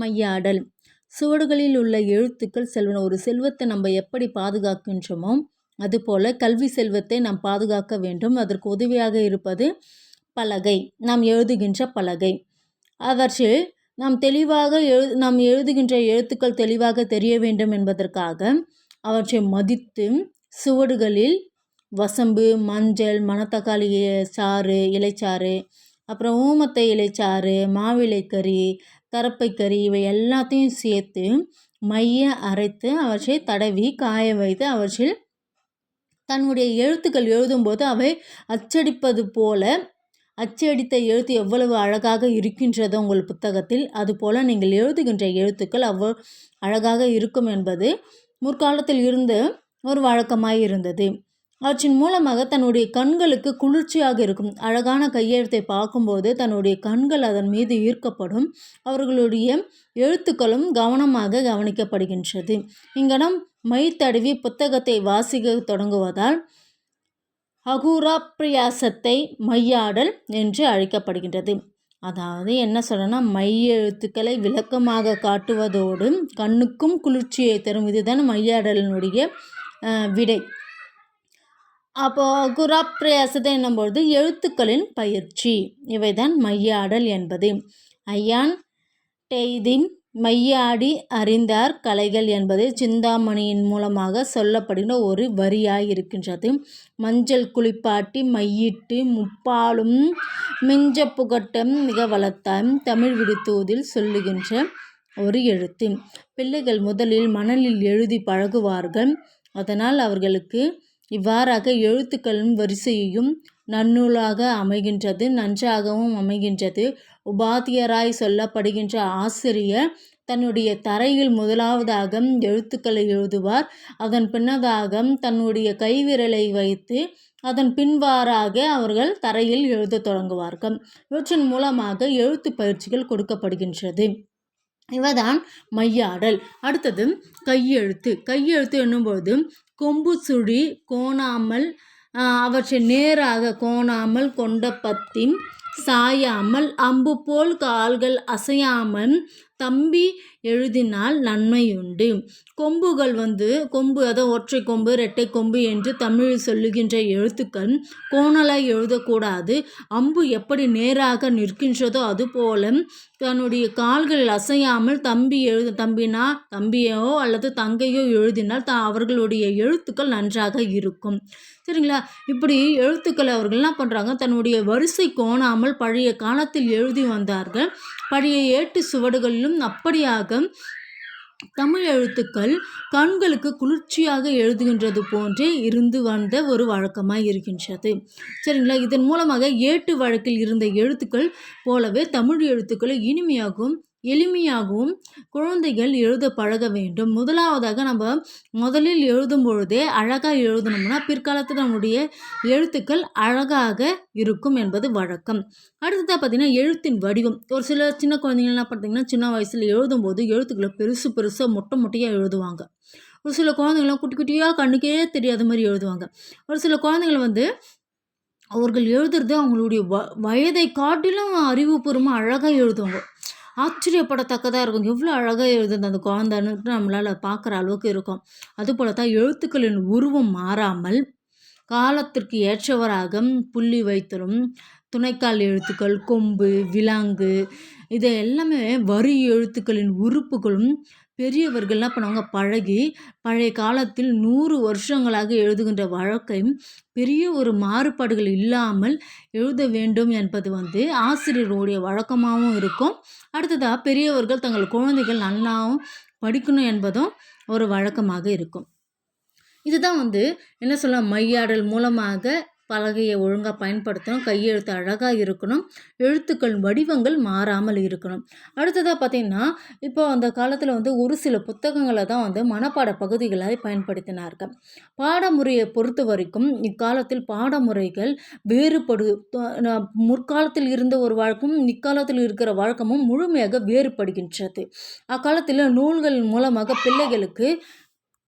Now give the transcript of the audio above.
மையாடல். சுவடுகளில் உள்ள எழுத்துக்கள் செல்வன ஒரு செல்வத்தை நம்ம எப்படி பாதுகாக்கின்றோமோ அதுபோல் கல்வி செல்வத்தை நாம் பாதுகாக்க வேண்டும். அதற்கு உதவியாக இருப்பது பலகை. நாம் எழுதுகின்ற பலகை. அவற்றில் நாம் தெளிவாக எழு நாம் எழுதுகின்ற எழுத்துக்கள் தெளிவாக தெரிய வேண்டும் என்பதற்காக அவற்றை மதித்து சுவடுகளில் வசம்பு மஞ்சள் மணத்தக்காளி சாறு இலைச்சாறு அப்புறம் ஊமத்தை இலைச்சாறு மாவிலைக்கறி கறி இவை எல்லாத்தையும் சேர்த்து மைய அரைத்து அவற்றை தடவி காய வைத்து அவற்றில் தன்னுடைய எழுத்துக்கள் எழுதும்போது அவை அச்சடிப்பது போல அச்சடித்த எழுத்து எவ்வளவு அழகாக இருக்கின்றதோ உங்கள் புத்தகத்தில் அதுபோல் நீங்கள் எழுதுகின்ற எழுத்துக்கள் அவ்வளோ அழகாக இருக்கும் என்பது முற்காலத்தில் இருந்து ஒரு வழக்கமாக இருந்தது. அவற்றின் மூலமாக தன்னுடைய கண்களுக்கு குளிர்ச்சியாக இருக்கும். அழகான கையெழுத்தை பார்க்கும்போது தன்னுடைய கண்கள் அதன் மீது ஈர்க்கப்படும். அவர்களுடைய எழுத்துக்களும் கவனமாக கவனிக்கப்படுகின்றது. இங்கனம் மை தடவி புத்தகத்தை வாசிக்க தொடங்குவதால் அகூரா பிரயாசத்தை மையாடல் என்று அழைக்கப்படுகின்றது. அதாவது என்ன சொல்லணும்னா மையெழுத்துக்களை விளக்கமாக காட்டுவதோடு கண்ணுக்கும் குளிர்ச்சியை தரும். இதுதான் மையாடலினுடைய விடை. அப்போது குராப்பிரயாசத்தை என்னும்பொழுது எழுத்துக்களின் பயிற்சி. இவைதான் மையாடல் என்பது. ஐயான் டெய்தின் மையாடி அறிந்தார் கலைகள் என்பது சிந்தாமணியின் மூலமாக சொல்லப்படுகிற ஒரு வரியாய் இருக்கின்றது மஞ்சள் குளிப்பாட்டி மையிட்டு முப்பாலும் மிஞ்ச புகட்டம் மிக வளர்த்தாம் தமிழ் விடுத்துவதில் சொல்லுகின்ற ஒரு எழுத்து. பிள்ளைகள் முதலில் மணலில் எழுதி பழகுவார்கள். அதனால் அவர்களுக்கு இவ்வாறாக எழுத்துக்களின் வரிசையும் நன்னூலாக அமைகின்றது நன்றாகவும் அமைகின்றது. உபாத்தியராய் சொல்லப்படுகின்ற ஆசிரியர் தன்னுடைய தரையில் முதலாவதாக எழுத்துக்களை எழுதுவார். அதன் பின்னதாக தன்னுடைய கைவிரலை வைத்து அதன் பின்வாறாக அவர்கள் தரையில் எழுத தொடங்குவார்கள். இவற்றின் மூலமாக எழுத்து பயிற்சிகள் கொடுக்கப்படுகின்றது. இவதான் மையாடல். அடுத்தது கையெழுத்து. கையெழுத்து என்னும்போது கொம்பு சுழி கோணாமல் அவற்றை நேராக கோணாமல் கொண்ட பத்தின் சாயாமல் அம்பு போல் கால்கள் அசையாமல் தம்பி எழுதினால் நன்மையுண்டு. கொம்புகள் வந்து கொம்பு அதாவது ஒற்றை கொம்பு இரட்டை கொம்பு என்று தமிழில் சொல்லுகின்ற எழுத்துக்கள் கோணலாய் எழுதக்கூடாது. அம்பு எப்படி நேராக நிற்கின்றதோ அதுபோல தன்னுடைய கால்கள் அசையாமல் தம்பி எழுது தம்பினா தம்பியோ அல்லது தங்கையோ எழுதினால் த அவர்களுடைய எழுத்துக்கள் நன்றாக இருக்கும். சரிங்களா? இப்படி எழுத்துக்களை அவர்கள் என்ன பண்ணுறாங்க தன்னுடைய வரிசை கோணாமல் பழைய காலத்தில் எழுதி வந்தார்கள். பழைய ஏட்டு சுவடுகளிலும் அப்படியாக தமிழ் எழுத்துக்கள் கண்களுக்கு குளிர்ச்சியாக எழுதுகின்றது போன்றே இருந்து வந்த ஒரு வழக்கமாக இருக்கின்றது. சரிங்களா? இதன் மூலமாக ஏட்டு வழக்கில் இருந்த எழுத்துக்கள் போலவே தமிழ் எழுத்துக்களை இனிமையாகவும் எளிமையாகவும் குழந்தைகள் எழுத பழக வேண்டும். முதலாவதாக நம்ம முதலில் எழுதும் பொழுதே அழகாக எழுதணும்னா பிற்காலத்தில் நம்முடைய எழுத்துக்கள் அழகாக இருக்கும் என்பது வழக்கம். அடுத்ததாக பார்த்திங்கன்னா எழுத்தின் வடிவம். ஒரு சில சின்ன குழந்தைங்கள்லாம் பார்த்திங்கன்னா சின்ன வயசில் எழுதும்போது எழுத்துக்களை பெருசு பெருசாக மொட்டை மொட்டையாக எழுதுவாங்க. ஒரு சில குழந்தைங்களாம் குட்டி குட்டியாக கண்ணுக்கே தெரியாத மாதிரி எழுதுவாங்க. ஒரு சில குழந்தைங்கள் வந்து அவர்கள் எழுதுறது அவங்களுடைய வ வயதை காட்டிலும் அறிவுபூர்வமாக அழகாக எழுதுவாங்க. ஆச்சரியப்படத்தக்கதாக இருக்கும். எவ்வளோ அழகாக எழுதுது அந்த குழந்தைன்னு நம்மளால் பார்க்குற அளவுக்கு இருக்கும். அதுபோல் தான் எழுத்துக்களின் உருவம் மாறாமல் காலத்திற்கு ஏற்றவராக புள்ளி வைத்தலும் துணைக்கால் எழுத்துக்கள் கொம்பு விலாங்கு இதை எல்லாமே வரி எழுத்துக்களின் உறுப்புகளும் பெரியவர்கள்லாம் பண்ணுவாங்க பழகி பழைய காலத்தில் நூறு வருஷங்களாக எழுதுகின்ற வழக்கை பெரிய ஒரு மாறுபாடுகள் இல்லாமல் எழுத வேண்டும் என்பது வந்து ஆசிரியருடைய வழக்கமாகவும் இருக்கும். அடுத்ததாக பெரியவர்கள் தங்கள் குழந்தைகள் நல்லாவும் படிக்கணும் என்பதும் ஒரு வழக்கமாக இருக்கும். இதுதான் வந்து என்ன சொல்லலாம் மையாடல் மூலமாக பலகையை ஒழுங்காக பயன்படுத்தணும் கையெழுத்து அழகாக இருக்கணும் எழுத்துக்கள் வடிவங்கள் மாறாமல் இருக்கணும். அடுத்ததாக பார்த்திங்கன்னா இப்போ அந்த காலத்தில் வந்து ஒரு சில புத்தகங்களை தான் வந்து மனப்பாட பகுதிகளாக பயன்படுத்தினார்கள். பாடமுறையை பொறுத்த வரைக்கும் இக்காலத்தில் பாடமுறைகள் வேறுபடு முற்காலத்தில் இருந்த ஒரு வழக்கமும் இக்காலத்தில் இருக்கிற வழக்கமும் முழுமையாக வேறுபடுகின்றது. அக்காலத்தில் நூல்கள் மூலமாக பிள்ளைகளுக்கு